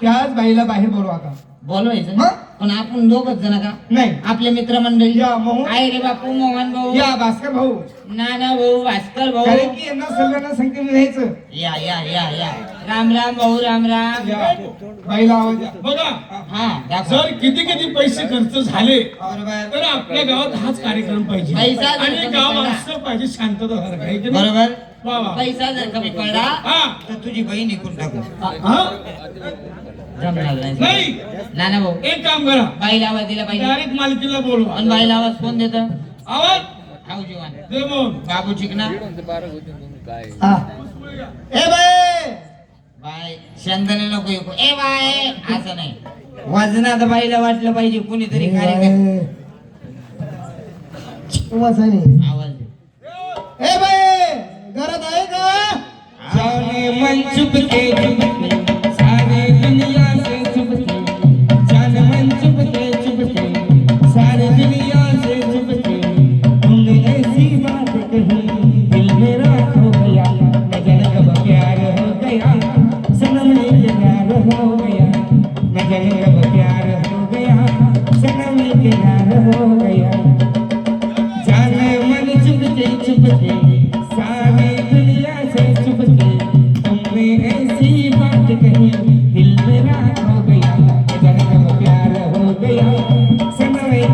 त्याच बाईला बाहेर बोलवा आता. बोलवायचं? पण आपण दोघच जण का? नाही. आपले मित्रमंडळी. या मोहन. आहे रे बापू मोहन भाऊ. या भास्कर भाऊ. नाना भाऊ भास्कर भाऊ. की यांना सगळ्यांना संख्येने न्यायचं या या या या. राम राम भाऊ राम राम. या. बाईला आवाज द्या. बघा हा दाखव. जर किती किती पैसे खर्च झाले बरोबर. तर आपल्या गावात हाच कार्यक्रम पाहिजे. पैसा जर आणि कमी गाव पडला. असं पाहिजे शांतता सारखं आहे की नाही? बरोबर. वा वा. पैसा जर कमी पडला हा. तर तुझी बहीण इकून टाकू. हा? जमणार नाही. नाना भाऊ. एक काम करा. बाईला आवाज दिला पाहिजे. डायरेक्ट मालकीला बोलवा. पण बाईला आवाज कोण देत? आवाज. खाऊ बाबू चिकना. ए बाय नको ऐकू ए बाय असं नाही. वजनात बाईला वाटलं पाहिजे. कोणीतरी कार्यक्रम. आवाज दे. ए बाई. घरात आहे के?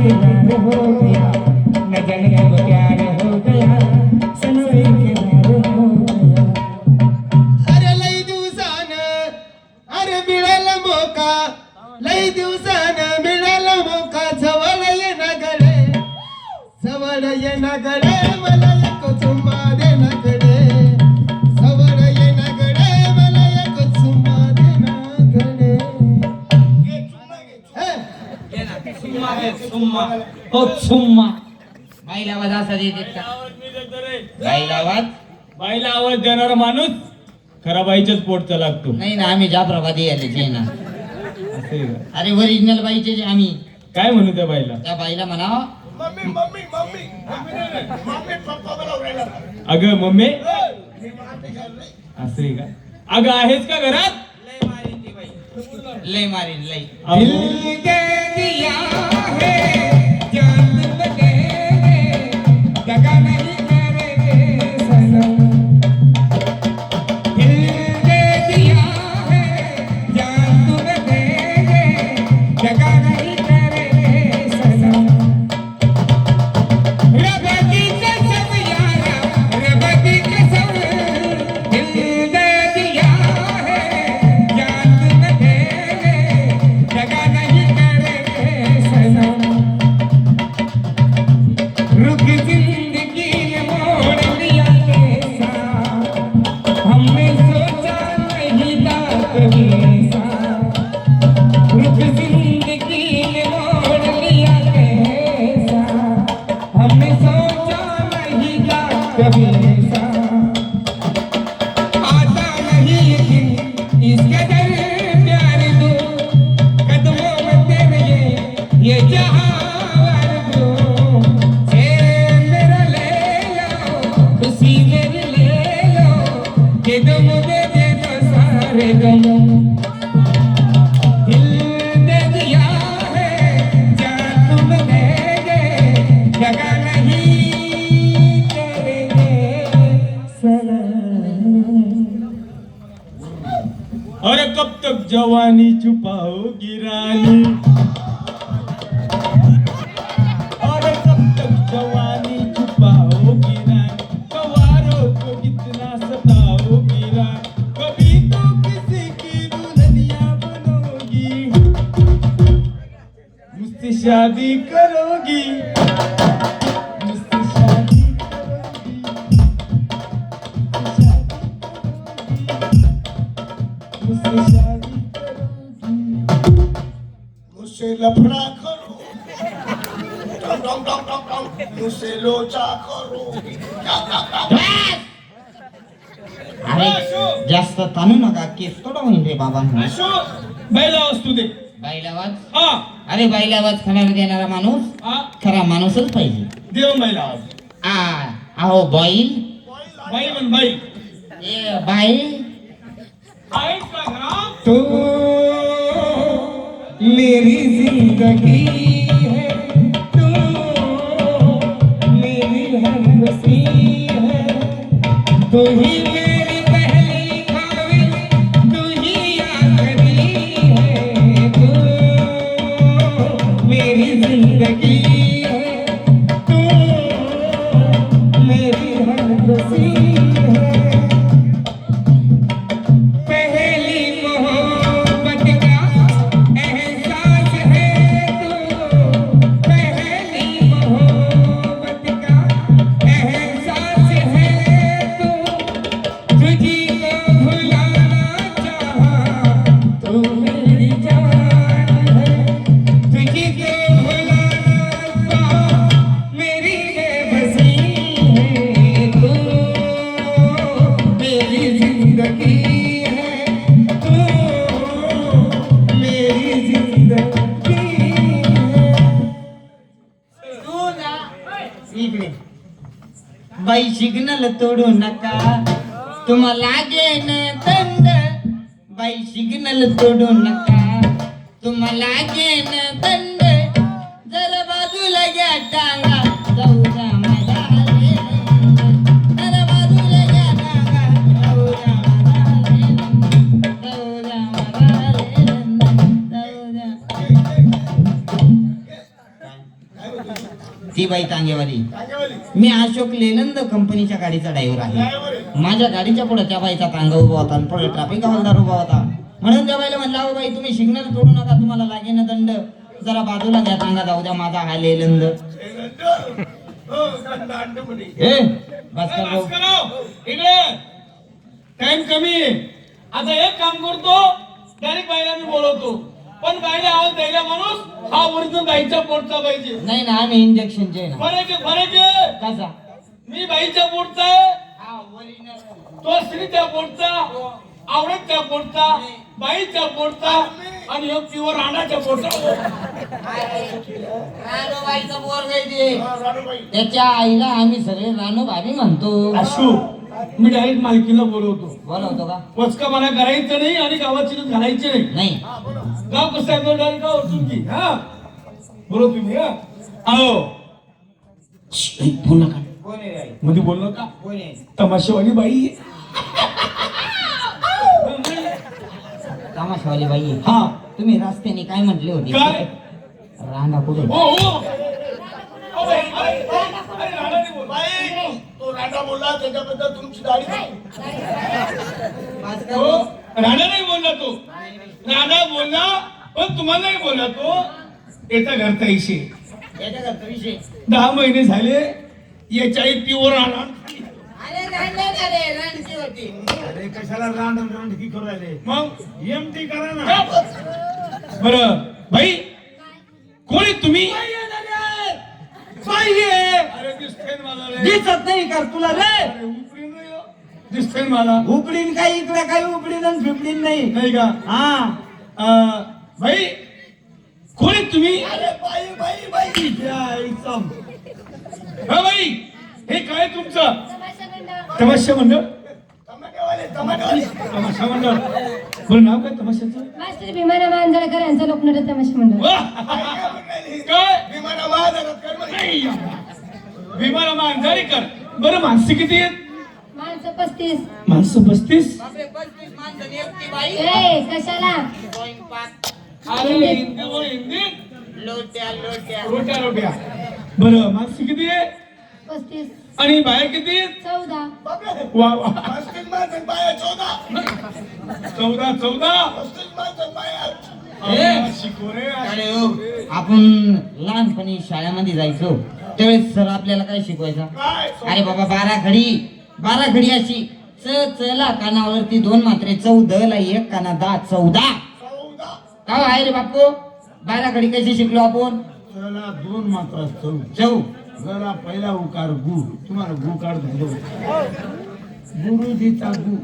सनम एक प्यार हो सुम्मा घे, सुम्मा. हो सुम्मा बाईला आवाज असा बाईला आवाज बाईला आवाज देणारा माणूस? खरा बाईच्याच पोटचा लागतो. नाही ना आम्ही जाफराबादी आले ना? अरे ओरिजिनल बाईचे जे आम्ही. काय म्हणू त्या बाईला? त्या बाईला म्हणावं अगं मम्मी? असं का? अगं आहेस का घरात? लय मारीन लय दिल अहो, दे जवानी छुपाओ गिरानी मुझसे लोचा करो अरे जास्त ताणू नका केस थोडा होईन रे बाबा असो बैला असतो दे. बाईला आवाज हा. अरे बाईला आवाज खरा देणारा माणूस? हा. खरा माणूसच पाहिजे. देव बैला आज आ अहो बॉईल बाई म्हण बाई ए बाई तू मेरी जिंदगी हमदस्ती है तू ही बाई सिग्नल तोडू नका. तुम्हाला लागेन दंड बाई सिग्नल तोडू नका. तुम्हाला लागेन दंड जर बाजूला घ्या टांगा ती बाई तांगेवाली. टांगेवाली. मी अशोक लेलंद कंपनीच्या गाडीचा ड्रायव्हर आहे. माझ्या गाडीच्या पुढे त्या बाईचा तांगा उभा होता आणि पुढे ट्रॅफिक हवालदार उभा होता. म्हणून त्या बाईला म्हणलं बाई तुम्ही सिग्नल तोडू नका तुम्हाला लागेन दंड. जरा बाजूला घ्या तांगा जाऊ द्या माझा हा लेलंद नंतर. हो. ए बस टाइम कमी आता एक काम करतो डायरेक्ट बाईला मी बोलवतो. पण बाईला आवाज द्यायला माणूस हा ओरिजिनल बाईच्या पोटचा पाहिजे नाही ना आम्ही इंजेक्शनचे आहे ना. फरक आहे फरक. आहे कसा? मी बाईच्या पोटचा आहे. तो स्त्रीच्या पोटचा आवडतच्या पोटचा बाईच्या पोटचा आणि ह्यो प्युअर राणाच्या पोटचा. रानूबाईचं. हा, राणूबाई. त्याच्या आईला आम्ही सगळे रानू भाभी म्हणतो. असू मी डायरेक्ट मालकीला बोलवतो. बोलवतो का? वचका मला करायचं नाही आणि गावाची घालायची नाही. नाही. गाव कसं आहे तो डायरेक्ट गाव तुमची हा? बोलो तुम्ही हा? नाही, बोल नका मध्ये बोल नका तमाशावाली बाई तमाशावाली बाई. हा. तुम्ही रस्त्याने काय म्हटले होते? काय? रांगा कुठे हो हो. तो राणा बोलला त्याच्याबद्दल तुमची दाढी हो. राणा नाही बोलला तो. राणा बोलला पण तुम्हाला नाही बोलला तो. याचा घरचा इशे याच्या घरचा विषय. दहा महिने झाले याच्या आई प्युअर अरे कशाला रांड रांडकी करू राहिले? मग? एमटी करा ना. बर भाई कोणी तुम्ही? रे. दिसत नाही का तुला रे. दिसतंय मला. उकडीन काही इकडे काही उकडीन आणि फिपडीन नाही. नाही का? हा. अं, भाई कोणी तुम्ही? अरे बाई बाई बाई. हा भाई हे काय तुमचं? तमाशा मंडळ. टमाटेवाले टमाटेवाले तमाशा मंडळ. बरं नाव काय तमाशाचं? मास्टर भीमाराव मांजळकर यांचा लोकनाट्य तमाशा मंडळ. वाह! काय? म्हणून राहिली? काय? विमाना महाजनात कर म्हणे. नाही. भीमाला मांजारीकर. बरं माणसं किती आहेत? माणसं पस्तीस? माणसं पस्तीस ए कशाला? अरे हिंदी. बोल हिंदी. लोट्या लोट्या. रोट्या रोट्या बरं माणसं किती? आहे पस्तीस. आणि बाया किती? आहेत चौदा. बापरे. वा वा. पस्तीस माणसं बाया चौदा. चौदा चौदा? पस्तीस माणसं बाया. अरे, शिकव रे. अरे हो, आपण लहानपणी शाळेमध्ये जायचो. त्यावेळेस सर आपल्याला काय शिकवायचा? काय? अरे बाबा बारा घडी. बारा घडी अशी च चला कानावरती दोन मात्रे चौदला एक काना दहा चौदा. चौदा. का हो आहे रे बापू? बारा घडी कशी शिकलो आपण? चला दोन मात्रा चौ चौ. जरा पहिला उकार गु. तुम्हाला गु काढ धरलो. गुरुजीचा गु.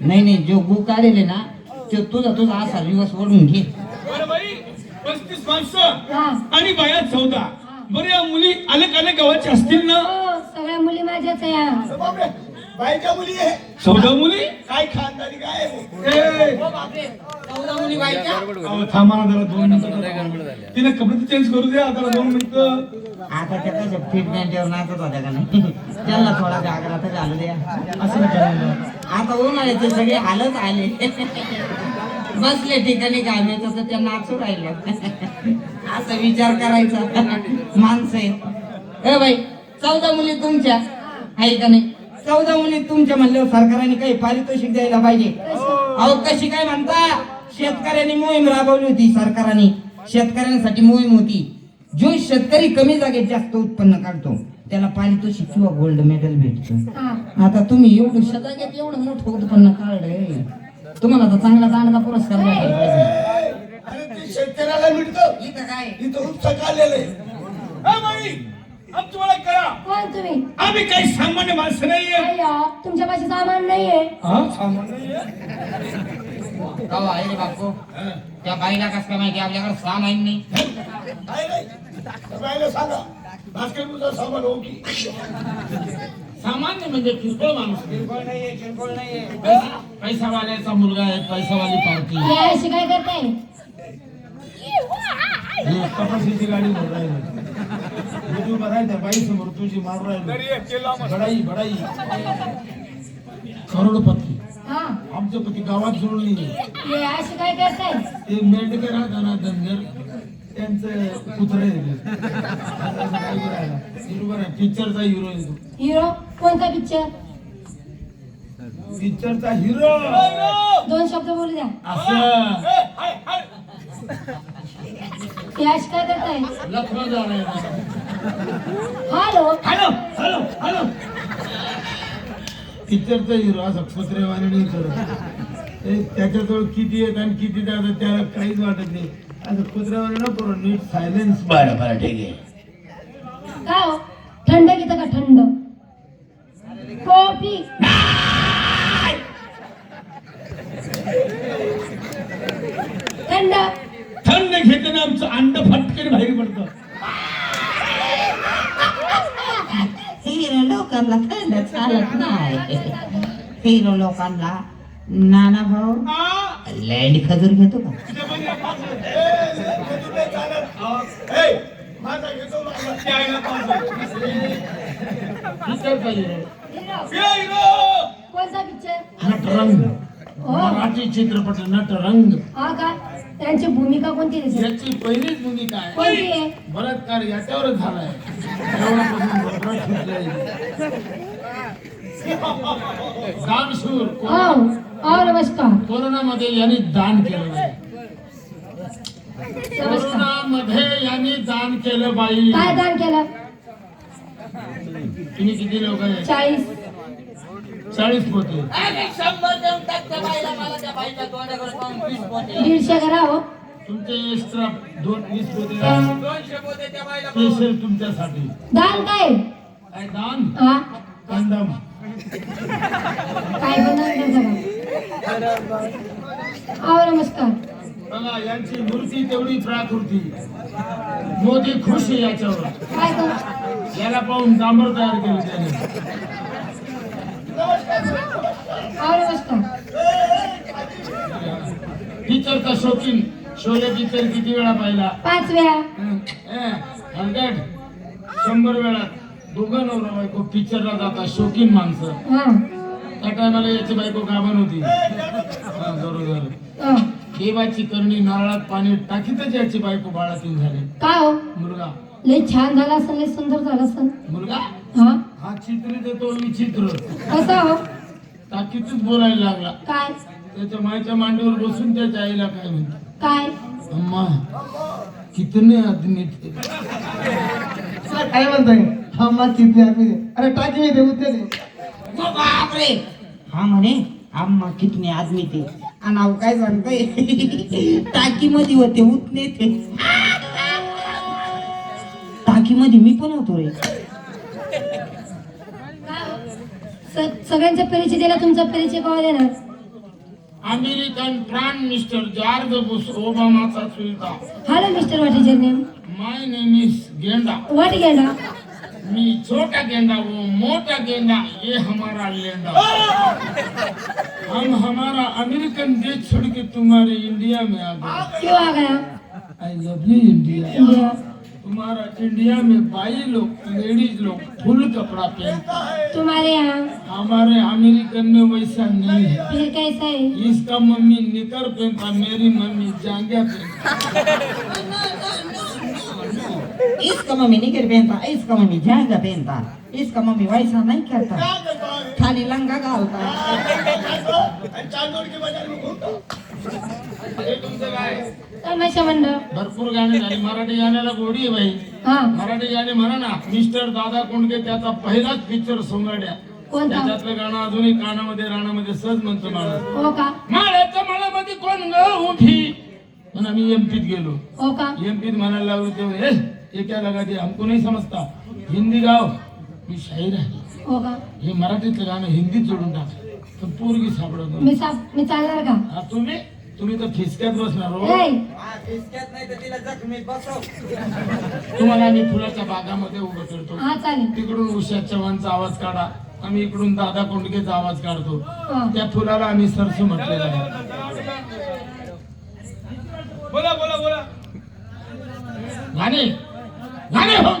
नाही नाही जो गु काढेल ना तो तुझा तुझा असा दिवस ओढून घे. बरं बाई पस्तीस माणसं हा. आणि बाया चौदा. बरं या मुली अलग अलग गावाच्या असतील ना? हो. सगळ्या मुली माझ्याच आहे हा. बापरे बायका मुली आहे. चौदा मुली? काय खानदारी काय? ए, चौदा मुली बायका अहो, थांबा ना जरा दोन मिनिटं तिने कपडे चेंज करू द्या जरा दोन मिनिटं. आता त्या कशा फिटनेसवर नाचत होत्या का नाही? त्यांना थोडा जागरा तर घालू द्या. असं नका म्हणू. आता उन्हाळ्याचे सगळे हालच आले. बसले ठिकाणी घालण्याचं तर त्या नाचू राहिलं. असा विचार करायचा. माणसं आहे ए बाई चौदा मुली तुमच्या आहे का नाही? चौदा मुली तुमच्या म्हणल्यावर सरकारने काही पारितोषिक द्यायला पाहिजे. अहो कशी काय म्हणता? शेतकऱ्यांनी मोहीम राबवली होती सरकारने. शेतकऱ्यांसाठी मोहीम होती. जो शेतकरी कमी जागेत जास्त उत्पन्न काढतो त्याला पारितोषिक किंवा गोल्ड मेडल भेटतं. हा. आता तुम्ही एवढं जागेत एवढं मोठं उत्पन्न काढलंय. तुम्हाला तर चांगला चांगला पुरस्कार भेटायला पाहिजे. शेतकऱ्याला मिळतं. इथं काय? इथं आलेलं आहे. आमची ओळख करा। कोण तुम्ही? आम्ही काही सामान्य माणसं नाहीये अय्या तुमच्या पाशी सामान नाहीये हा। सामान्य नाहीये? गाव आहे रे बापू त्या बाईला कसं काय माहिती आपल्याकडे सामान नाही? आहे नाही त्या बाईला सांगा बास्केटबॉलचा सामान हो की सामान्य म्हणजे किरकोळ माणूस पैसावाल्याचा मुलगा आहे पैसावाली पार्टी हे। अशी काय करताय कपाशीची गाडी भरून राहिली मी उभा राहिल्या बाई समोर तुझी मारू राहिली बडाई बडाई करोडपती आमचं पती गावात जोडून अशी काय करताय? ते मेंढकर राहता ना धनगर त्यांचं कुत्रे पिक्चरचा हिरो आहे. तो हिरो कोणता पिक्चर पिक्चरचा हिरो दोन शब्द बोलू द्या असं काय करताय लखनौ जाणार हॅलो. Hello hello hello. पिक्चरचा हिरो असा कुत्रेवाणी नाही करत. ते त्याच्याजवळ किती येत आणि किती जातात त्याला काहीच वाटत नाही. असं कुत्रेवाणी न करू नीट सायलेन्स बरं बरं ठीक आहे काय हो? थंड घेतं का थंड? कॉफी. थंड. थंड घेताना आमचं अंड फटकन बाहेर पडतं हिरो लोकांना थंड चालत नाही. हिरो लोकांना नाना भाऊ लँड खजूर घेतो का? कोणता पिक्चर नटरंग. हो. मराठी चित्रपट नटरंग. हा का? त्यांची भूमिका कोणती त्याची याची पहिलीच भूमिका आहे. कोणती आहे? बलात्कार याच्यावरच झालाय. एवढ्यापासून. दानशूर हो हो नमस्कार कोरोनामध्ये यांनी दान केलं बाई. नमस्कार. कोरोनामध्ये यांनी दान केलं बाई. काय दान केलं? तुम्ही किती लोक आहे चाळीस. चाळीस पोते. शंभर देऊन टाक त्या बाईला मला त्या बाईच्या तोंडाकडे पाहून वीस पोते. दीडशे करा हो. तुमचे एक्स्ट्रा दोन वीस पोते. दोनशे पोते त्या बाईला स्पेशल तुमच्यासाठी. दान काय? काय दान? हा. कंदम काय नमस्कार. बघा यांची मूर्ती तेवढी प्राकृती. मोदी खुश आहे याच्यावर. काय कर? याला पाहून डांबर तयार केलं त्याने. पिक्चरचा शौकीन शोले पिक्चर किती वेळा पाहिला? पाच वेळा. हंड्रेड. शंभर वेळा. दोघं नवरा बायको पिक्चरला जातात शौकीन माणसं. हा. त्या टायमाला याची बायको गाभण होती हा, बरोबर हा. देवाची करणी नारळात पाणी टाकीतच याची बायको बाळातीन झाली. काय हो? मुलगा. लय छान झाला असेल लय सुंदर झाला असेल. मुलगा? हा. हा चित्र देतो विचित्र कसा हो? टाकीतच बोलायला लागला. काय? त्याच्या मायच्या मांडीवर बसून त्याच्या आईला काय म्हणतो? काय? अम्मा कितने आदमी थे? सर काय म्हणताय हा मग किती आम्ही अरे टाकी मी देऊ ते ओ बापरे! हा म्हणे आम्हा कितने आदमी ते आणि अहो काय सांगतोय? टाकी मध्ये होते उतने ते टाकी मध्ये मी पण होतो रे. सगळ्यांचा परिचय दिला तुमचा परिचय देणार? American prime minister George Bush ओबामाचा चुलता. Hello mister what is your name? My name is गेंडा. व्हॉट गेला मी छोटा गेंडा वो मोटा गेंडा ये हमारा लेंडा. हम हमारा अमेरिकन देश छोड़ के तुम्हारे इंडिया में आ गए. क्यों आ गया? आई लव यू इंडिया तुम्हारा इंडिया में बाई लोग लेडीज़ लोग फुल कपड़ा पहनता है। तुम्हारे यहाँ? हमारे अमेरिकन में वैसा नहीं है। फिर कैसा है? इसका मम्मी निकर पहनता मेरी मम्मी जांघिया पहनता। इसका मम्मी निकर पहनता इसका मम्मी जांगा पहनता इसका मम्मी वैसा नहीं करता। खाली लंगा घालता आणि चांदोड के बाज़ार में घूमता। हे। भरपूर गाणी झाली. मराठी गाण्याला गोडी आहे बाई. हा. मराठी गाणे म्हणा ना मिस्टर दादा कोंडके त्याचा पहिलाच पिक्चर सोंगाड्या. कोणता? त्याच्यातलं गाणं अजूनही कानामध्ये रानामध्ये सहज म्हणतो माणूस. हो का? माळ्याच्या मळामध्ये कोण ग उभी? म्हणून आम्ही एमपीत गेलो. हो का? एमपीत म्हणायला लागलो तेव्हा "ए, लगा दिया हमको नहीं समजता. हिंदी गाव ही शाहीर आहे. हो का? हे मराठीतलं गाणं हिंदीत जोडून टाक. पण पोरगी सापडत मी मी चालणार का? तुम्ही? तुम्ही तर खिसक्यात बसणार हो. ए तुम्हाला आम्ही फुलाच्या बागामध्ये उभं करतो. हा चालेल. तिकडून उषा चव्हाणचा आवाज काढा. आम्ही इकडून दादा कोंडकेचा आवाज काढतो. हा. त्या फुलाला आम्ही सरसू म्हटलेलं आहे. बोला बोला बोला. गाणे गाणे हो